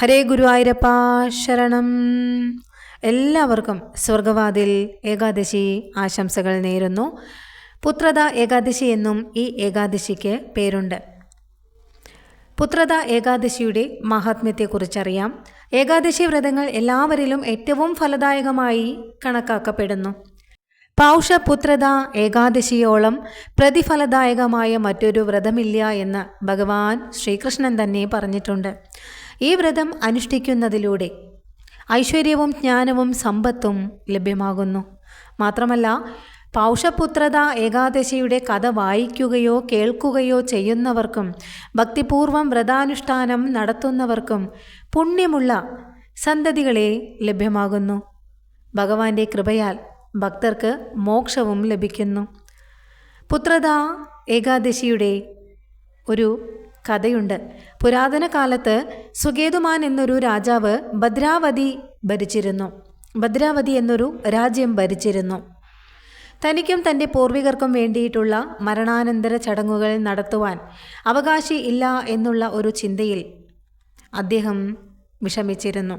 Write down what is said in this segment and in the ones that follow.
ഹരേ ഗുരുവായൂരപ്പ ശരണം. എല്ലാവർക്കും സ്വർഗവാതിൽ ഏകാദശി ആശംസകൾ നേരുന്നു. പുത്രത ഏകാദശി എന്നും ഈ ഏകാദശിക്ക് പേരുണ്ട്. പുത്രത ഏകാദശിയുടെ മഹാത്മ്യത്തെക്കുറിച്ചറിയാം. ഏകാദശി വ്രതങ്ങൾ എല്ലാവരിലും ഏറ്റവും ഫലദായകമായി കണക്കാക്കപ്പെടുന്നു. പൗഷപുത്രത ഏകാദശിയോളം പ്രതിഫലദായകമായ മറ്റൊരു വ്രതമില്ല എന്ന് ഭഗവാൻ ശ്രീകൃഷ്ണൻ തന്നെ പറഞ്ഞിട്ടുണ്ട്. ഈ വ്രതം അനുഷ്ഠിക്കുന്നതിലൂടെ ഐശ്വര്യവും ജ്ഞാനവും സമ്പത്തും ലഭ്യമാകുന്നു. മാത്രമല്ല പൗഷപുത്രത ഏകാദശിയുടെ കഥ വായിക്കുകയോ കേൾക്കുകയോ ചെയ്യുന്നവർക്കും ഭക്തിപൂർവം വ്രതാനുഷ്ഠാനം നടത്തുന്നവർക്കും പുണ്യമുള്ള സന്തതികളെ ലഭ്യമാകുന്നു. ഭഗവാന്റെ കൃപയാൽ ഭക്തർക്ക് മോക്ഷവും ലഭിക്കുന്നു. പുത്രത ഏകാദശിയുടെ ഒരു കഥയുണ്ട്. പുരാതന കാലത്ത് സുഗേതുമാൻ എന്നൊരു രാജാവ് ഭദ്രാവതി ഭരിച്ചിരുന്നു. ഭദ്രാവതി എന്നൊരു രാജ്യം ഭരിച്ചിരുന്നു. തനിക്കും തന്റെ പൂർവികർക്കും വേണ്ടിയിട്ടുള്ള മരണാനന്തര ചടങ്ങുകൾ നടത്തുവാൻ അവകാശി ഇല്ല എന്നുള്ള ഒരു ചിന്തയിൽ അദ്ദേഹം വിഷമിച്ചിരുന്നു.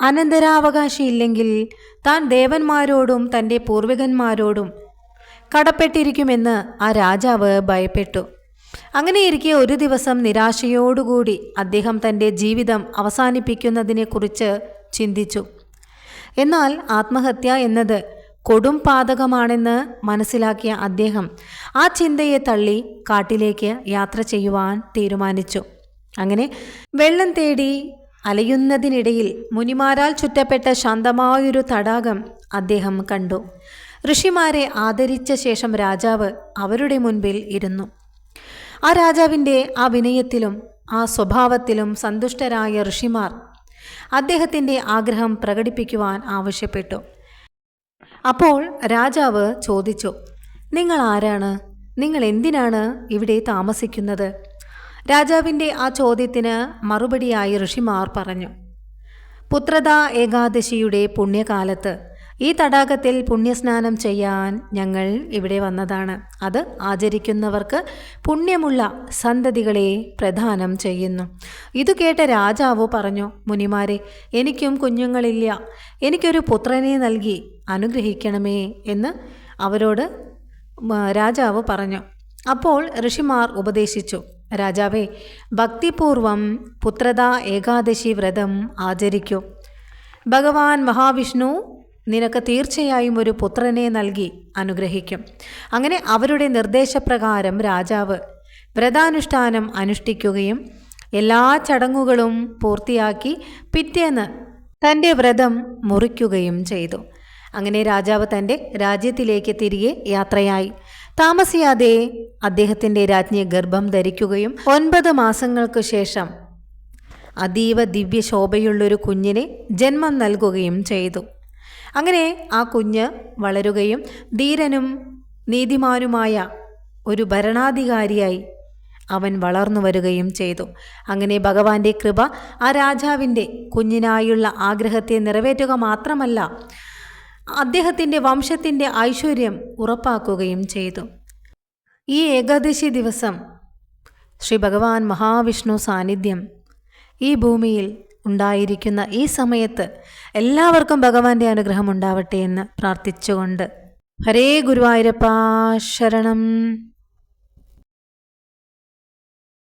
അനന്തരാവകാശി ഇല്ലെങ്കിൽ താൻ ദേവന്മാരോടും തന്റെ പൂർവികന്മാരോടും കടപ്പെട്ടിരിക്കുമെന്ന് ആ രാജാവ് ഭയപ്പെട്ടു. അങ്ങനെയിരിക്കെ ഒരു ദിവസം നിരാശയോടുകൂടി അദ്ദേഹം തന്റെ ജീവിതം അവസാനിപ്പിക്കുന്നതിനെക്കുറിച്ച് ചിന്തിച്ചു. എന്നാൽ ആത്മഹത്യ എന്നത് കൊടും പാതകമാണെന്ന് മനസ്സിലാക്കിയ അദ്ദേഹം ആ ചിന്തയെ തള്ളി കാട്ടിലേക്ക് യാത്ര ചെയ്യുവാൻ തീരുമാനിച്ചു. അങ്ങനെ വെള്ളം തേടി അലയുന്നതിനിടയിൽ മുനിമാരാൽ ചുറ്റപ്പെട്ട ശാന്തമായൊരു തടാകം അദ്ദേഹം കണ്ടു. ഋഷിമാരെ ആദരിച്ച ശേഷം രാജാവ് അവരുടെ മുൻപിൽ ഇരുന്നു. ആ രാജാവിന്റെ ആ വിനയത്തിലും ആ സ്വഭാവത്തിലും സന്തുഷ്ടരായ ഋഷിമാർ അദ്ദേഹത്തിന്റെ ആഗ്രഹം പ്രകടിപ്പിക്കുവാൻ ആവശ്യപ്പെട്ടു. അപ്പോൾ രാജാവ് ചോദിച്ചു നിങ്ങൾ ആരാണ്? നിങ്ങൾ എന്തിനാണ് ഇവിടെ താമസിക്കുന്നത്? രാജാവിന്റെ ആ ചോദ്യത്തിന് മറുപടിയായി ഋഷിമാർ പറഞ്ഞു പുത്രത ഏകാദശിയുടെ പുണ്യകാലത്ത് ഈ തടാകത്തിൽ പുണ്യസ്നാനം ചെയ്യാൻ ഞങ്ങൾ ഇവിടെ വന്നതാണ്. അത് ആചരിക്കുന്നവർക്ക് പുണ്യമുള്ള സന്തതികളെ പ്രദാനം ചെയ്യുന്നു. ഇതു കേട്ട രാജാവ് പറഞ്ഞു മുനിമാരെ എനിക്കും കുഞ്ഞുങ്ങളില്ല. എനിക്കൊരു പുത്രനെ നൽകി അനുഗ്രഹിക്കണമേ എന്ന് അവരോട് രാജാവ് പറഞ്ഞു. അപ്പോൾ ഋഷിമാർ ഉപദേശിച്ചു രാജാവേ ഭക്തിപൂർവം പുത്രത ഏകാദശി വ്രതം ആചരിക്കൂ. ഭഗവാൻ മഹാവിഷ്ണു നിനക്ക് തീർച്ചയായും ഒരു പുത്രനെ നൽകി അനുഗ്രഹിക്കും. അങ്ങനെ അവരുടെ നിർദ്ദേശപ്രകാരം രാജാവ് വ്രതാനുഷ്ഠാനം അനുഷ്ഠിക്കുകയും എല്ലാ ചടങ്ങുകളും പൂർത്തിയാക്കി പിറ്റേന്ന് തന്റെ വ്രതം മുറിക്കുകയും ചെയ്തു. അങ്ങനെ രാജാവ് തന്റെ രാജ്യത്തിലേക്ക് തിരികെ യാത്രയായി. താമസിയാതെ അദ്ദേഹത്തിന്റെ രാജ്ഞി ഗർഭം ധരിക്കുകയും ഒൻപത് മാസങ്ങൾക്ക് ശേഷം അതീവ ദിവ്യശോഭയുള്ളൊരു കുഞ്ഞിനെ ജന്മം നൽകുകയും ചെയ്തു. അങ്ങനെ ആ കുഞ്ഞ് വളരുകയും ധീരനും നീതിമാനുമായ ഒരു ഭരണാധികാരിയായി അവൻ വളർന്നു വരികയും ചെയ്തു. അങ്ങനെ ഭഗവാന്റെ കൃപ ആ രാജാവിന്റെ കുഞ്ഞിനായുള്ള ആഗ്രഹത്തെ നിറവേറ്റുക മാത്രമല്ല അദ്ദേഹത്തിന്റെ വംശത്തിന്റെ ഐശ്വര്യം ഉറപ്പാക്കുകയും ചെയ്തു. ഈ ഏകാദശി ദിവസം ശ്രീ ഭഗവാൻ മഹാവിഷ്ണു സാന്നിധ്യം ഈ ഭൂമിയിൽ ഉണ്ടായിരിക്കുന്ന ഈ സമയത്ത് എല്ലാവർക്കും ഭഗവാന്റെ അനുഗ്രഹം ഉണ്ടാവട്ടെ എന്ന് പ്രാർത്ഥിച്ചുകൊണ്ട്. ഹരേ ഗുരുവായൂരപ്പ ശരണം.